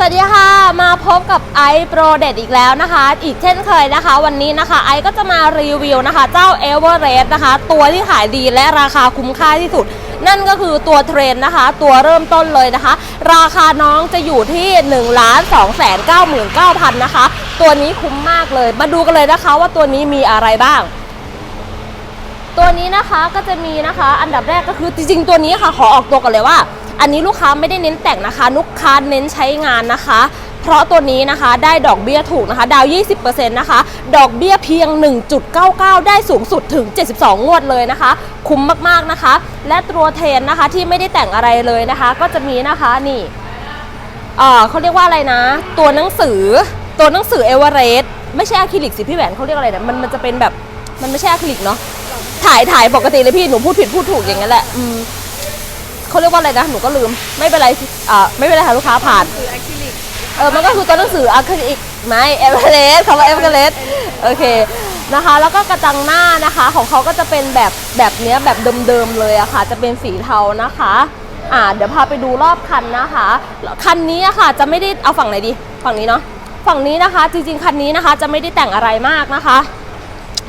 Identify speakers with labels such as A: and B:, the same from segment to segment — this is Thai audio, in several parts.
A: สวัสดีค่ะมาพบกับไอโปรเดตอีกแล้วนะคะ อีกเช่นเคยนะคะ วันนี้นะคะไอก็จะมารีวิวนะคะ เจ้าเอเวอเรสต์นะคะ ตัวที่ขายดีและราคาคุ้มค่าที่สุด นั่นก็คือตัวเทรนนะคะ ตัวเริ่มต้นเลยนะคะ ราคาน้องจะอยู่ที่1นึ่งล้านสองแสนเก้าหมื่นเก้าพันนะคะ ตัวนี้คุ้มมากเลย มาดูกันเลยนะคะว่าตัวนี้มีอะไรบ้างตัวนี้นะคะก็จะมีนะคะ อันดับแรกก็คือจริงๆตัวนี้ค่ะขอออกตัวก่อนเลยว่า อันนี้ลูกค้าไม่ได้เน้นแต่งนะคะ ลูกค้าเน้นใช้งานนะคะ เพราะตัวนี้นะคะได้ดอกเบี้ยถูกนะคะ ดาว 20%นะคะ ดอกเบี้ยเพียง 1.99 ได้สูงสุดถึง 72 งวดเลยนะคะ คุ้มมากๆนะคะ และตัวเทนนะคะที่ไม่ได้แต่งอะไรเลยนะคะ ก็จะมีนะคะนี่เออเขาเรียกว่าอะไรนะ ตัวหนังสือตัวหนังสือเอเวอเรสต์ไม่ใช่อะคริลิกสิพี่แหวนเขาเรียกอะไรนะมันมันจะเป็นแบบมันไม่ใช่อะคริลิกเนาะถ่ายถ่ายปกติเลยพี่หนูพูดผิดพูดถูกอย่างนั้นแหละอืม เขาเรียกว่าอะไรนะหนูก็ลืมไม่เป็นไรอ่าไม่เป็นไรค่ะลูกค้าผ่าน
B: คืออะคริลิก
A: เออมันก็คือตัวหนังสืออะคริลิกไหมเอเวอเรสต์คำว่าเอเวอเรสต์โอเคนะคะ แล้วก็กระจังหน้านะคะ ของเขาก็จะเป็นแบบแบบเนี้ยแบบเดิมๆเลยอะค่ะ จะเป็นสีเทานะคะอ่าเดี๋ยวพาไปดูรอบคันนะคะ คันนี้อะค่ะจะไม่ได้เอาฝั่งไหนดี ฝั่งนี้เนาะฝั่งนี้นะคะ จริงๆคันนี้นะคะ จะไม่ได้แต่งอะไรมากนะคะ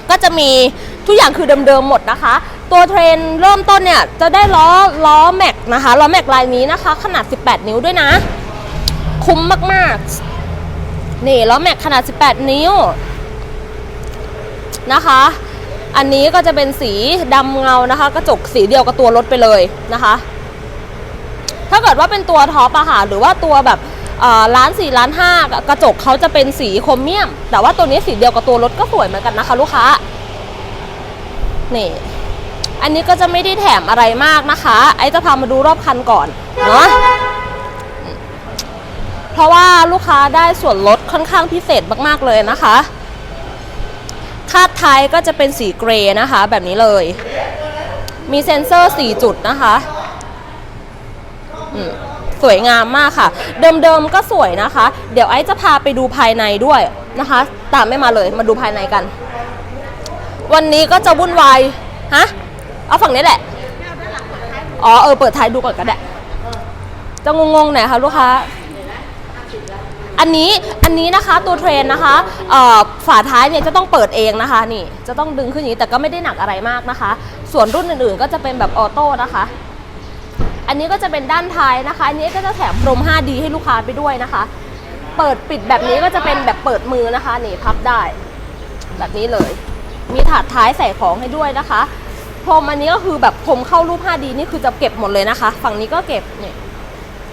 A: ก็จะมีทุกอย่างคือเดิมๆหมดนะคะ ตัวเทรนเริ่มต้นเนี่ยจะได้ล้อล้อแม็กนะคะล้อแม็กลายนี้นะคะ ขนาด 18 นิ้วด้วยนะ คุ้มมากๆ นี่ล้อแม็กขนาด 18 นิ้วนะคะ อันนี้ก็จะเป็นสีดำเงานะคะ กระจกสีเดียวกับตัวรถไปเลยนะคะ ถ้าเกิดว่าเป็นตัวท็อปอะค่ะหรือว่าตัวแบบล้านสี่ล้านห้ากระจกเขาจะเป็นสีโครเมียม แต่ว่าตัวนี้สีเดียวกับตัวรถก็สวยเหมือนกันนะคะ ลูกค้า นี่ อันนี้ก็จะไม่ได้แถมอะไรมากนะคะ ไอจะพามาดูรอบคันก่อนเนาะเพราะว่าลูกค้าได้ส่วนลดค่อนข้างพิเศษมากๆเลยนะคะ คาดท้ายก็จะเป็นสีเกรย์นะคะ แบบนี้เลย มีเซ็นเซอร์ 4 จุดนะคะสวยงามมากค่ะ เดิมๆก็สวยนะคะ เดี๋ยวไอซ์จะพาไปดูภายในด้วยนะคะ ตามไม่มาเลยมาดูภายในกัน วันนี้ก็จะวุ่นวายฮะ เอาฝั่งนี้แหละ อ๋อเออเปิดท้ายดูก่อนก็ได้ จะงงๆหน่อยค่ะลูกค้า อันนี้อันนี้นะคะตัวเทรนนะคะเอ่อฝาท้ายเนี่ยจะต้องเปิดเองนะคะนี่จะต้องดึงขึ้นอย่างนี้แต่ก็ไม่ได้หนักอะไรมากนะคะ ส่วนรุ่นอื่นๆ ก็จะเป็นแบบออโต้นะคะ อันนี้ก็จะเป็นด้านท้ายนะคะ อันนี้ก็จะแถมพรม 5D ให้ลูกค้าไปด้วยนะคะ เปิดปิดแบบนี้ก็จะเป็นแบบเปิดมือนะคะนี่พับได้ แบบนี้เลย มีถาดท้ายใส่ของให้ด้วยนะคะ พรมอันนี้ก็คือแบบพรมเข้ารูป 5D นี่คือจะเก็บหมดเลยนะคะ ฝั่งนี้ก็เก็บเนี่ย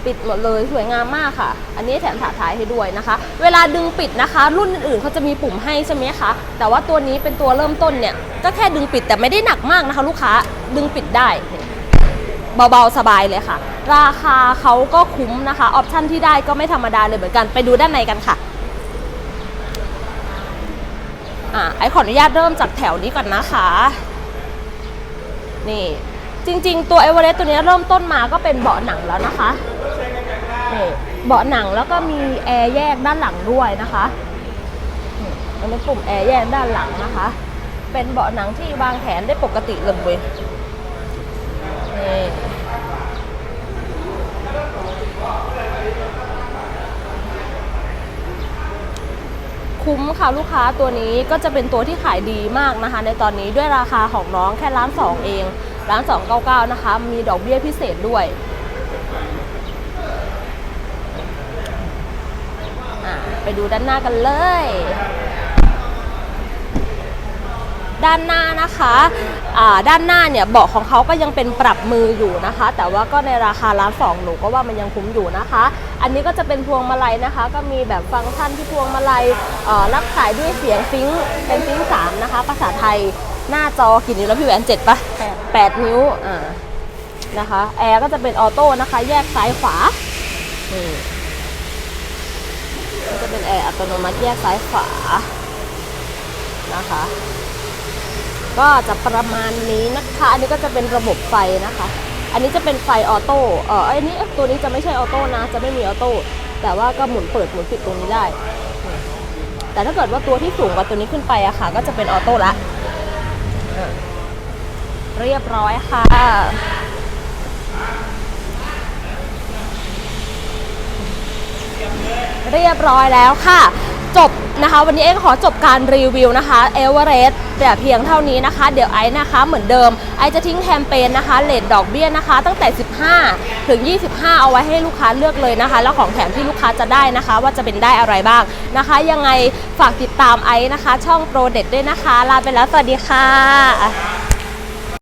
A: ปิดหมดเลยสวยงามมากค่ะ อันนี้แถมถาท้ายให้ด้วยนะคะ เวลาดึงปิดนะคะ รุ่นอื่นๆเขาจะมีปุ่มให้ใช่ไหมคะแต่ว่าตัวนี้เป็นตัวเริ่มต้นเนี่ยก็แค่ดึงปิดแต่ไม่ได้หนักมากนะคะ ลูกค้าดึงปิดได้เนี่ยเบาๆสบายเลยค่ะ ราคาเขาก็คุ้มนะคะออปชั่นที่ได้ก็ไม่ธรรมดาเลยเหมือนกันไปดูด้านในกันค่ะอ่าไอขออนุญาตเริ่มจากแถวนี้ก่อนนะคะ นี่จริง ๆ ตัวเอเวอเรสต์ตัวนี้เริ่มต้นมาก็เป็นเบาะหนังแล้วนะคะนี่เบาะหนังแล้วก็มีแอร์แยกด้านหลังด้วยนะคะอันเป็นปุ่มแอร์แยกด้านหลังนะคะ เป็นเบาะหนังที่วางแขนได้ปกติเลยนี่ คุ้มค่ะลูกค้าตัวนี้ก็จะเป็นตัวที่ขายดีมากนะคะ ในตอนนี้ด้วยราคาของน้องแค่ล้านสองเองล้านสองเก้าเก้านะคะ มีดอกเบี้ยพิเศษด้วยไปดูด้านหน้ากันเลย ด้านหน้านะคะด้านหน้าเนี่ยเบาะของเขาก็ยังเป็นปรับมืออยู่นะคะ แต่ว่าก็ในราคาล้านสองหนูก็ว่ามันยังคุ้มอยู่นะคะ อันนี้ก็จะเป็นพวงมาลัยนะคะ ก็มีแบบฟังก์ชันที่พวงมาลัยรับสายด้วยเสียงซิงค์เป็นซิงค์สามนะคะ ภาษาไทยหน้าจอกี่นิ้วแล้วพี่แหวนเจ็ดปะแปดนิ้วอ่านะคะแอร์ก็จะเป็นออโต้นะคะ แยกซ้ายขวานี่ก็จะเป็นแอร์อัตโนมัติแยกซ้ายขวานะคะ ก็จะประมาณนี้นะคะ อันนี้ก็จะเป็นระบบไฟนะคะ อันนี้จะเป็นไฟออโต้เอออันนี้ตัวนี้จะไม่ใช่ออโต้นะ จะไม่มีออโต้แต่ว่าก็หมุนเปิดหมุนปิดตรงนี้ได้ แต่ถ้าเกิดว่าตัวที่สูงกว่าตัวนี้ขึ้นไปอะค่ะ ก็จะเป็นออโต้ละเรียบร้อยค่ะเรียบร้อยแล้วค่ะ จบนะคะ วันนี้เองขอจบการรีวิวนะคะเอเวอเรสต์แต่เพียงเท่านี้นะคะ เดี๋ยวไอ้นะคะเหมือนเดิมไอจะทิ้งแคมเปญนะคะเลทดอกเบี้ยนะคะ ตั้งแต่ 15 ถึง 25 เอาไว้ให้ลูกค้าเลือกเลยนะคะ แล้วของแถมที่ลูกค้าจะได้นะคะ ว่าจะเป็นได้อะไรบ้างนะคะ ยังไงฝากติดตามไอ้นะคะ ช่องโปรเด็ดด้วยนะคะ ลาไปแล้วสวัสดีค่ะ